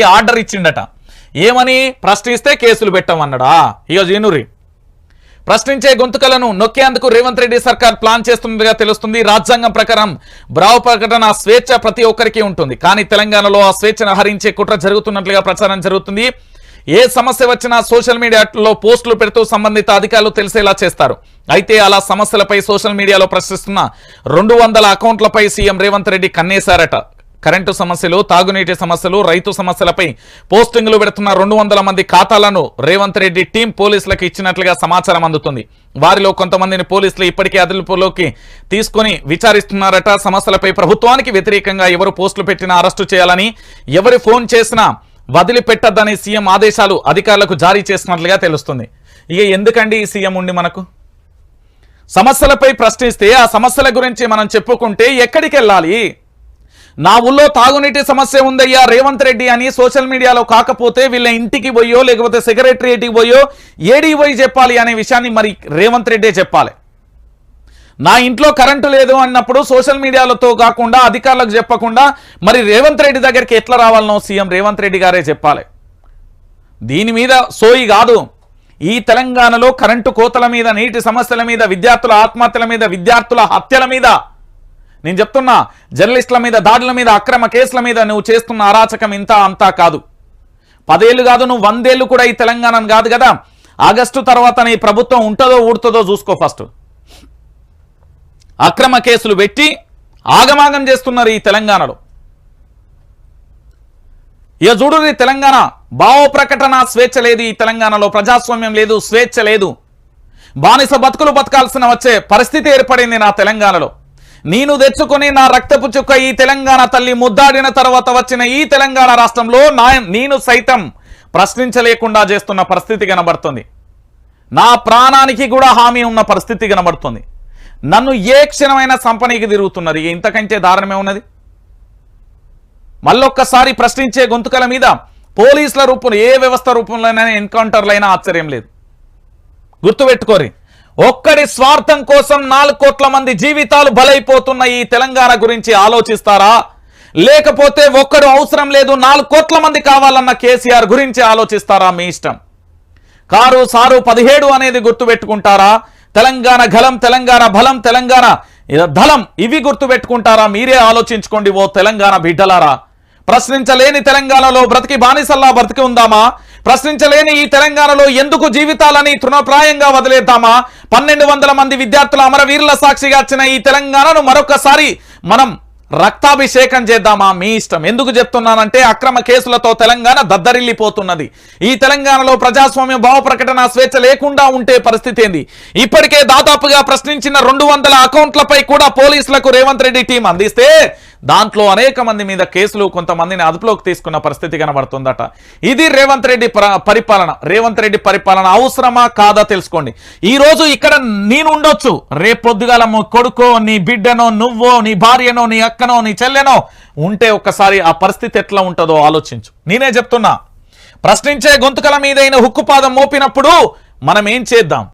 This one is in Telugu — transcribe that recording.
ఆర్డర్ ఇచ్చిండట. ఏమని? ప్రశ్నిస్తే కేసులు పెట్టమన్నాడా? ఇక జీనురి. ప్రశ్నించే గొంతుకలను నొక్కేందుకు రేవంత్ రెడ్డి సర్కార్ ప్లాన్ చేస్తున్నదిగా తెలుస్తుంది. రాజ్యాంగం ప్రకారం బ్రావ్ ప్రకటన స్వేచ్ఛ ప్రతి ఒక్కరికి ఉంటుంది. కానీ తెలంగాణలో ఆ స్వేచ్ఛను హరించే కుట్ర జరుగుతున్నట్లుగా ప్రచారం జరుగుతుంది. ఏ సమస్య వచ్చినా సోషల్ మీడియాలో పోస్టులు పెడుతూ సంబంధిత అధికారులు తెలిసేలా చేస్తారు. అయితే అలా సమస్యలపై సోషల్ మీడియాలో ప్రశ్నిస్తున్న రెండు వందల అకౌంట్లపై సీఎం రేవంత్ రెడ్డి కన్నేశారట. కరెంటు సమస్యలు తాగునీటి సమస్యలు రైతు సమస్యలపై పోస్టింగ్లు పెడుతున్న రెండు వందల మంది ఖాతాలను రేవంత్ రెడ్డి టీం పోలీసులకు ఇచ్చినట్లుగా సమాచారం అందుతుంది. వారిలో కొంతమందిని పోలీసులు ఇప్పటికే అదుపులోకి తీసుకొని విచారిస్తున్నారట. సమస్యలపై ప్రభుత్వానికి వ్యతిరేకంగా ఎవరు పోస్టులు పెట్టినా అరెస్టు చేయాలని ఎవరి ఫోన్ చేసినా వదిలిపెట్టద్దని సీఎం ఆదేశాలు అధికారులకు జారీ చేసినట్లుగా తెలుస్తుంది. ఇక ఎందుకండి ఈ సీఎం ఉండి మనకు? సమస్యలపై ప్రశ్నిస్తే ఆ సమస్యల గురించి మనం చెప్పుకుంటే ఎక్కడికి వెళ్ళాలి నా ఊళ్ళో తాగునీటి సమస్య ఉందయ్యా రేవంత్ రెడ్డి అని సోషల్ మీడియాలో కాకపోతే వీళ్ళ ఇంటికి పోయో లేకపోతే సెక్రటరియేట్కి పోయో ఏడికి పోయి చెప్పాలి అనే విషయాన్ని మరి రేవంత్ రెడ్డే చెప్పాలి. నా ఇంట్లో కరెంటు లేదు అన్నప్పుడు సోషల్ మీడియాలతో కాకుండా అధికారులకు చెప్పకుండా మరి రేవంత్ రెడ్డి దగ్గరికి ఎట్లా రావాలనో సీఎం రేవంత్ రెడ్డి గారే చెప్పాలి. దీని మీద సోయి కాదు. ఈ తెలంగాణలో కరెంటు కోతల మీద నీటి సమస్యల మీద విద్యార్థుల ఆత్మహత్యల మీద విద్యార్థుల హత్యల మీద నేను చెప్తున్నా జర్నలిస్టుల మీద దాడుల మీద అక్రమ కేసుల మీద నువ్వు చేస్తున్న అరాచకం ఇంత అంతా కాదు. పదేళ్ళు కాదు నువ్వు వందేళ్ళు కూడా ఈ తెలంగాణను కాదు కదా. ఆగస్టు తర్వాత నీ ప్రభుత్వం ఉంటుందో ఊడుతుందో చూసుకో ఫస్ట్. అక్రమ కేసులు పెట్టి ఆగమాగం చేస్తున్నారు ఈ తెలంగాణలో. ఇక చూడు ఈ తెలంగాణ భావ ప్రకటన స్వేచ్ఛ లేదు ఈ తెలంగాణలో ప్రజాస్వామ్యం లేదు స్వేచ్ఛ లేదు. బానిస బతుకులు బతకాల్సిన వచ్చే పరిస్థితి ఏర్పడింది నా తెలంగాణలో. నేను తెచ్చుకొని నా రక్తపు చుక్క ఈ తెలంగాణ తల్లి ముద్దాడిన తర్వాత వచ్చిన ఈ తెలంగాణ రాష్ట్రంలో నా నేను సైతం ప్రశ్నించలేకుండా చేస్తున్న పరిస్థితి కనబడుతుంది. నా ప్రాణానికి కూడా హామీ ఉన్న పరిస్థితి కనబడుతుంది. నన్ను ఏ క్షణమైనా సంపనీకి తిరుగుతున్నారు ఇంతకంటే దారుణమే ఉన్నది. మళ్ళొక్కసారి ప్రశ్నించే గొంతుకల మీద పోలీసుల రూపంలో ఏ వ్యవస్థ రూపంలోనైనా ఎన్కౌంటర్లైనా ఆశ్చర్యం లేదు. గుర్తుపెట్టుకోరి. ఒక్కడి స్వార్థం కోసం నాలుగు కోట్ల మంది జీవితాలు బలైపోతున్న ఈ తెలంగాణ గురించి ఆలోచిస్తారా? లేకపోతే ఒక్కడు అవసరం లేదు నాలుగు కోట్ల మంది కావాలన్న కేసీఆర్ గురించి ఆలోచిస్తారా మీ ఇష్టం? కారు సారు పదిహేడు అనేది గుర్తుపెట్టుకుంటారా? తెలంగాణ గలం తెలంగాణ బలం తెలంగాణ ధలం ఇవి గుర్తుపెట్టుకుంటారా? మీరే ఆలోచించుకోండి ఓ తెలంగాణ బిడ్డలారా. ప్రశ్నించలేని తెలంగాణలో బ్రతికి బానిసల్లా బ్రతికి ఉందామా? ప్రశ్నించలేని ఈ తెలంగాణలో ఎందుకు జీవితాలని తృణప్రాయంగా వదిలేద్దామా? పన్నెండు వందల మంది విద్యార్థుల అమరవీరుల సాక్షిగా వచ్చిన ఈ తెలంగాణను మరొకసారి మనం రక్తాభిషేకం చేద్దామా? మీ ఇష్టం. ఎందుకు చెప్తున్నానంటే అక్రమ కేసులతో తెలంగాణ దద్దరిల్లిపోతున్నది. ఈ తెలంగాణలో ప్రజాస్వామ్య భావ ప్రకటన స్వేచ్ఛ లేకుండా ఉంటే పరిస్థితి ఏంది? ఇప్పటికే దాదాపుగా ప్రశ్నించిన రెండు వందల అకౌంట్లపై కూడా పోలీసులకు రేవంత్ రెడ్డి టీం అందిస్తే దాంట్లో అనేక మంది మీద కేసులు కొంతమందిని అదుపులోకి తీసుకున్న పరిస్థితి కనబడుతుందట. ఇది రేవంత్ రెడ్డి పరిపాలన. రేవంత్ రెడ్డి పరిపాలన అవసరమా కాదా తెలుసుకోండి. ఈ రోజు ఇక్కడ నేను ఉండొచ్చు. రేపొద్దుగాల కొడుకో నీ బిడ్డనో నువ్వో నీ భార్యనో నీ అక్కనో నీ చెల్లెనో ఉంటే ఒక్కసారి ఆ పరిస్థితి ఎట్లా ఉంటుందో ఆలోచించు. నేనే చెప్తున్నా. ప్రశ్నించే గొంతుకల మీదైన హుక్కుపాదం మోపినప్పుడు మనం ఏం చేద్దాం?